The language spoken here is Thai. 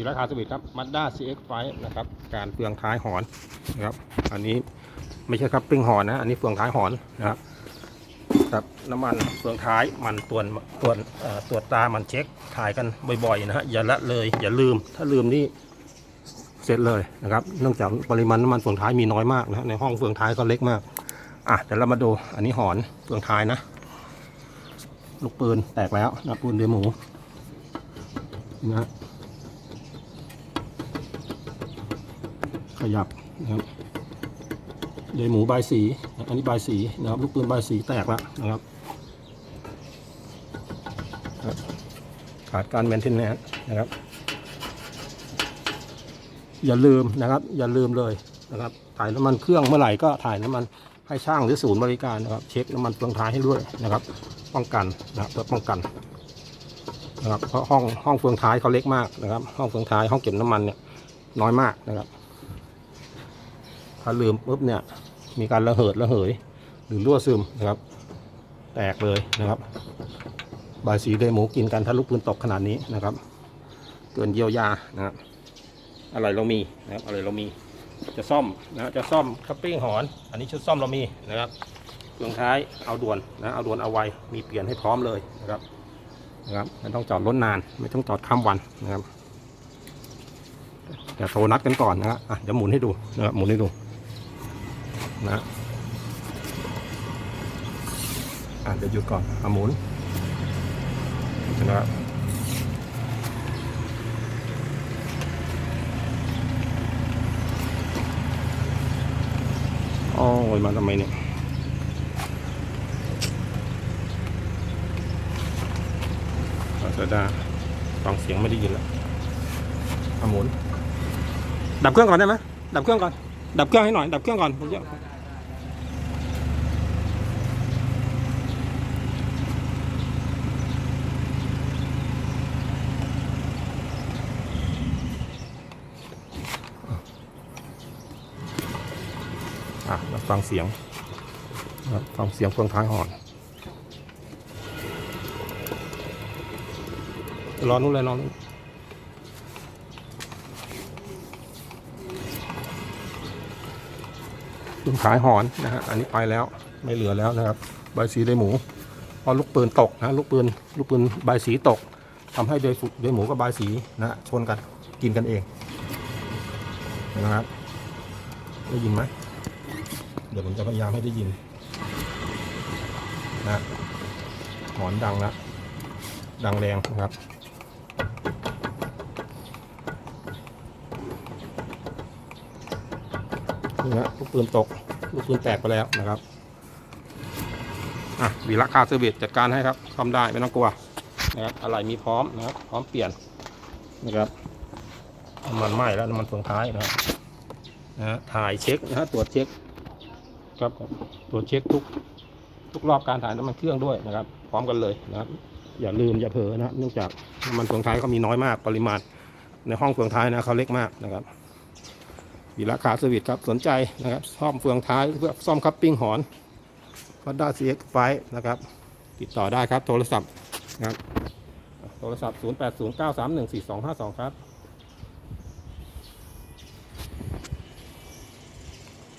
วีราคาสวิตครับมัดด้า CX5 นะครับ การเฟืองท้ายหอนนะครับ อันนี้ไม่ใช่ครับปิ้งหอนนะ อันนี้เฟืองท้ายหอนนะครับครับน้ำมันเฟืองท้ายมันตรวจตรวจตรวจตามันเช็คถ่ายกันบ่อยๆนะฮะอย่าละเลยอย่าลืม ถ้าลืมนี่เสร็จเลยนะครับ เนื่องจากปริมาณน้ำมันเฟืองท้ายมีน้อยมากนะในห้องเฟืองท้ายก็เล็กมากอะเดี๋ยวเรามาดูอันนี้หอนเฟืองท้ายนะ ลูกปืนแตกแล้วนะปืนเดือหมูนะ ขยับนะครับเดือยหมูใบสี อันนี้ใบสีนะครับ ลูกปืนใบสีแตกแล้วนะครับขาดการแมนเทนแนนนะครับ อย่าลืมนะครับ อย่าลืมเลยนะครับ ถ่ายน้ำมันเครื่องเมื่อไหร่ก็ถ่ายน้ำมันให้ช่างหรือศูนย์บริการนะครับ เช็คน้ำมันเฟืองท้ายให้ด้วยนะครับ ป้องกันนะครับเพื่อป้องกันนะครับเพราะห้องห้องเฟืองท้ายเขาเล็กมากนะครับ ห้องเฟืองท้ายห้องเก็บน้ำมันเนี่ยน้อยมากนะครับ ถ้าลืมปุ๊บเนี่ยมีการระเหิดระเหย หรือรั่วซึมนะครับ แตกเลยนะครับบายสีเดหมูกินกันถ้าลูกปืนตกขนาดนี้นะครับ เกินเยียวยานะครับอะไรเรามีนะครับอะไรเรามีจะซ่อมนะจะซ่อมคัพปิ้งหอน อันนี้ชุดซ่อมเรามีนะครับเครื่องท้ายเอาด่วนนะเอาด่วนเอาไวมีเปลี่ยนให้พร้อมเลยนะครับนะครับไม่ต้องจอดรถนาน ไม่ต้องจอดข้ามวันนะครับแต่โทรนัดกันก่อนนะครับอะเดี๋ยวหมุนให้ดูนะครับหมุนให้ดู นะอะเดี๋ยวหยุดก่อนอะหมุนนะครับโอ้ยมาทำไมเนี่ยลาซาด้าฟังเสียงไม่ได้ยินแล้วอาหมุน ดับเครื่องก่อนได้ไหมดับเครื่องก่อน ดับเครื่องให้หน่อย ดับเครื่องก่อนผมจะอะเรา ฟังเสียงนะฟังเสียงเครื่องท้ายหอนรอนู้นเลยรอนู้นคุณขายหอนนะฮะ อันนี้ไปแล้วไม่เหลือแล้วนะครับ ใบสีได้หมูเพราะลูกปืนตกนะลูกปืนลูกปืนใบสีตกทำให้เดยฟุเดยหมูกับใบสีนะฮะชนกันกินกันเองนะครับได้ยินไหม เดี๋ยวผมจะพยายามให้ได้ยินนะหอนดังแล้วดังแรงนะครับนี่ฮะลูกปืนตก ลูกปืนแตกไปแล้วนะครับ อะวีระคาเซอร์วิสจัดการให้ครับซ่อมได้ไม่ต้องกลัวนะครับอะไรมีพร้อมนะครับ พร้อมเปลี่ยนนะครับน้ำมันไหม้แล้วน้ำมันเฟืองท้ายนะครับนะฮะถ่ายเช็คนะฮะตรวจเช็ค ครับตรวจเช็คทุกทุกรอบการถ่ายน้ำมันเครื่องด้วยนะครับ พร้อมกันเลยนะครับ อย่าลืมอย่าเผลอนะเนื่องจากน้ำมันเฟืองท้ายเขามีน้อยมากปริมาณ ในห้องเฟืองท้ายนะเขาเล็กมากนะครับวีราคาสวิตครับสนใจนะครับซ่อมเฟืองท้ายเพื่อซ่อมคัพปิ้งหอนก็ได้ CX ไฟนะครับ ติดต่อได้ครับโทรศัพท์นะครับโทรศัพท์ 0809314252 ครับ